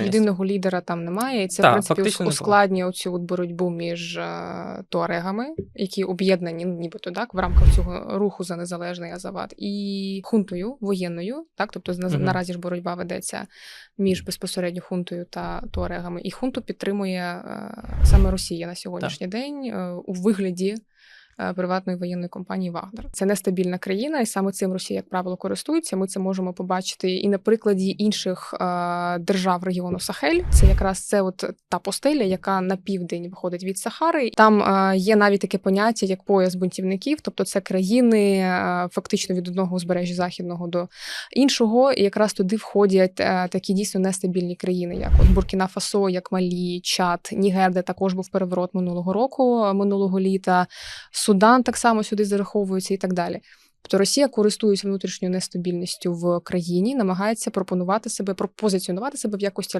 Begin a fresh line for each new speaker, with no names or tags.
єдиного лідера там немає, і це
Так,
в принципі
фактично
ускладнює оцю от боротьбу між е, туарегами, які об'єднані, нібито так, в рамках цього руху за незалежний Азават, і хунтою воєнною, так, тобто
Мгм.
наразі ж боротьба ведеться між безпосередньо хунтою та туарегами. І хунту підтримує е, саме Росія на сьогоднішній день е, у вигляді. Е, Приватної воєнної компанії Вагнер це нестабільна країна, і саме цим Росія, як правило, користується. Ми це можемо побачити і на прикладі інших е, держав регіону Сахель. Це якраз це от та постеля, яка на південь виходить від Сахари. Там е, є навіть таке поняття, як пояс бунтівників, тобто це країни фактично від одного узбережжя західного до іншого, і якраз туди входять такі дійсно нестабільні країни, як от Буркіна Фасо, як Малі, Чад, Нігер, де також був переворот минулого року, минулого літа. Судан так само сюди зараховується і так далі. Тобто Росія, користується внутрішньою нестабільністю в країні, намагається пропонувати себе, пропозиціонувати себе в якості